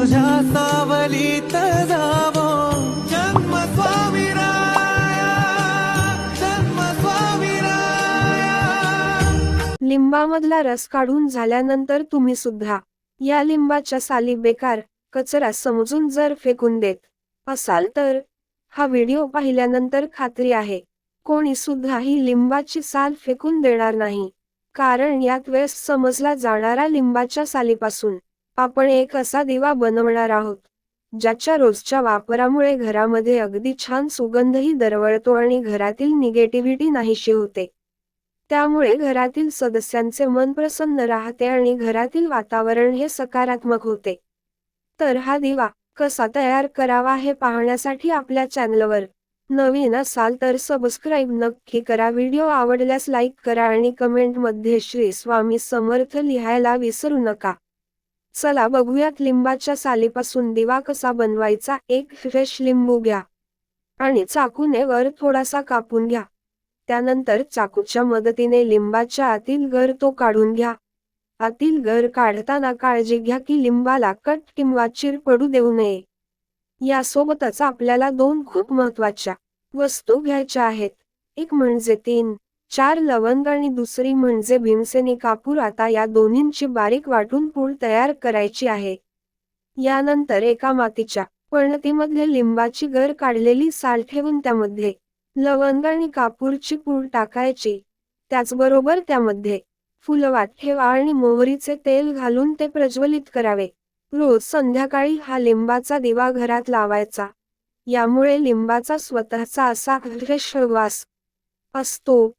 तुझ्या सावलीत जावो. जन्म स्वामी जन्म स्वामी लिंबामधला रस काढून झाल्यानंतर तुम्ही सुद्धा या लिंबाच्या साली बेकार कचरा समजून जर फेकून देत असाल तर हा व्हिडिओ पाहिल्यानंतर खात्री आहे. कोणी सुद्धा ही लिंबाची साल फेकून देणार नाही. कारण यात वेळेस समजला जाणारा लिंबाच्या सालीपासून. आपण एक असा दिवा बनवणार आहोत ज्याच्या रोजच्या वापरामुळे घरामध्ये अगदी छान सुगंधही दरवळतो आणि घरातील निगेटिव्हिटी नाहीशी होते. त्यामुळे घरातील सदस्यांचे मन प्रसन्न राहते आणि घरातील वातावरण हे सकारात्मक होते. तर हा दिवा कसा तयार करावा हे पाहण्यासाठी आपल्या चॅनलवर नवीन असाल तर सबस्क्राईब नक्की करा. व्हिडिओ आवडल्यास लाईक करा आणि कमेंटमध्ये श्री स्वामी समर्थ लिहायला विसरू नका. चला बघूयात लिंबाच्या सालीपासून दिवा कसा बनवायचा एक फ्रेश लिंबू घ्या. आणि चाकूने वर थोडासा कापून घ्या. त्यानंतर चाकूच्या मदतीने लिंबाच्या आतील गर तो काढून घ्या. आतील गर काढताना काळजी घ्या की लिंबाला कट किंवा चिर पडू देऊ नये. यासोबतच आपल्याला दोन खूप महत्त्वाच्या वस्तू घ्यायच्या आहेत. एक म्हणजे तीन. चार लवंग आणि दुसरी म्हणजे भीमसेनी कापूर आता या दोन्हींची बारीक वाटून पूड तयार करायची आहे. यानंतर एका मातीच्या पणतीमध्ये लिंबाची गर काढलेली साल ठेवून त्यामध्ये लवंग आणि कापूरची पूड टाकायची. त्याचबरोबर त्यामध्ये फुलवात ठेवा आणि मोहरीचे तेल घालून ते प्रज्वलित करावे. रोज संध्याकाळी हा लिंबाचा दिवा घरात लावायचा. यामुळे लिंबाचा स्वतःचा असा वास असतो.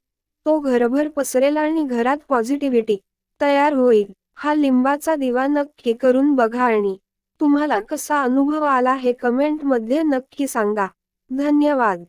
तो घरभर पसरेल आणि घरात पॉझिटिव्हिटी तयार होईल. हा लिंबाचा दिवा नक्की करून बघा आणि तुम्हाला कसा अनुभव आला हे कमेंटमध्ये नक्की सांगा. धन्यवाद.